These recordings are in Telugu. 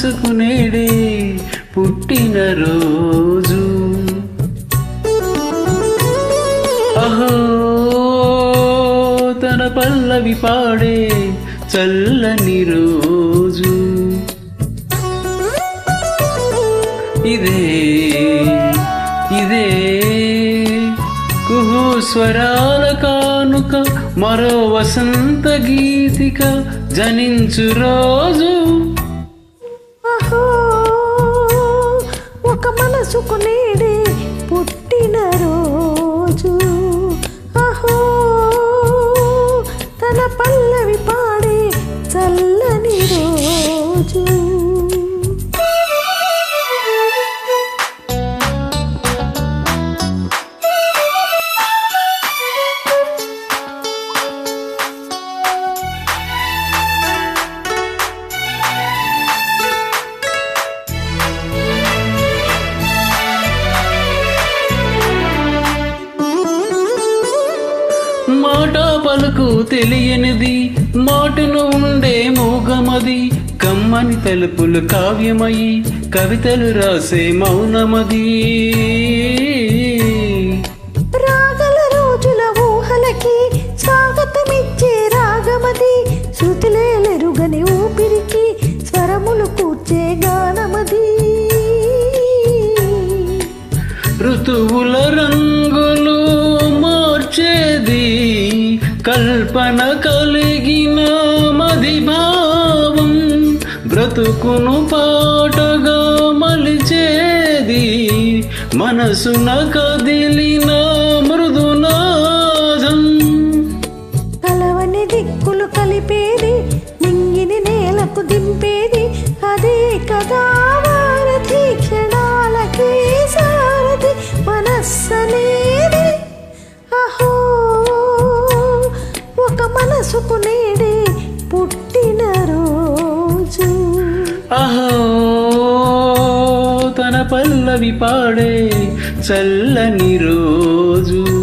మనసుకు పుట్టిన రోజు. అహో తన పల్లవి పాడే చల్లని రోజు. ఇదే ఇదే కుహు స్వరాల కానుక మరో వసంత గీతిక జనించు రోజు. ఒక మనసుకు నేడే పుట్టిన రోజు. మాట పలుకు తెలియనిది. మాటను ఉండే మూగమది. కమ్మని తలుపులు కావ్యమయి కవితలు రాసే మౌనమది. రాగల రోజుల ఊహలకి స్వాగతమిచ్చే రాగమది. శృతిలేలెరుగని ఊపిరికి స్వరములు కూర్చే గానమది. ఋతువుల రంగులు మార్చేది. కల్పన కలిగిన మది భావం బ్రతుకును పాటగా మలిచేది మనసున కదిలిన పాడే చల్లని రోజు.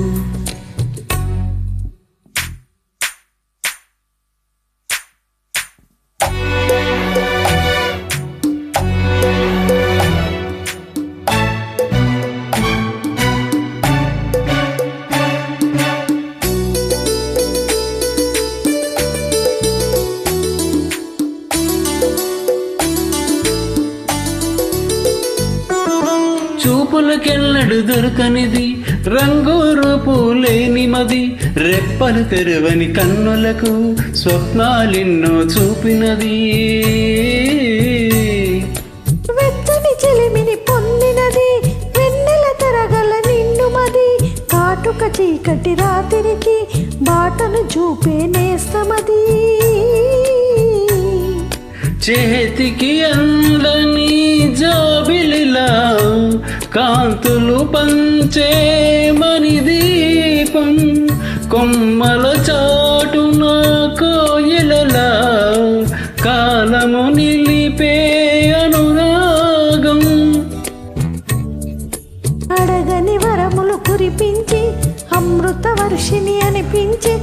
చూపులకెల్లడు దొరకనిది రంగు రూపు లేని మది రెప్పలు తెరవని కన్నులకు స్వప్నాలెన్నో చూపినది. వెచ్చని చెలిమిని పొందినది వెన్నెల తరగల నిండుమది కాటుక చీకటి రాత్రికి బాటను చూపే నేస్తమది చేతికి అందని జాబిలిలా కాంతులు పంచే మని దీపం కొమ్మల చాటున కోయిలలా కాలము నిలిపే అనురాగం. అడగని వరములు కురిపించి అమృత వర్షిణి అనిపించే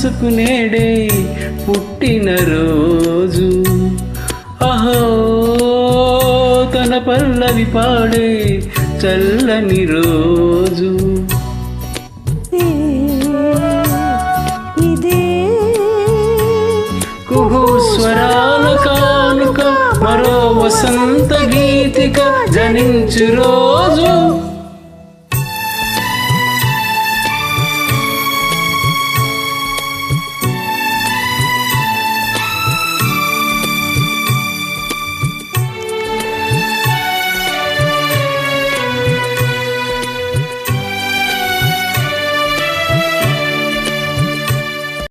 మనసుకు నేడే పుట్టిన రోజు. అహో తన పల్లవి పాడే చల్లని రోజు. స్వరాల కానుక మరో వసంత గీతిక జనించు రోజు.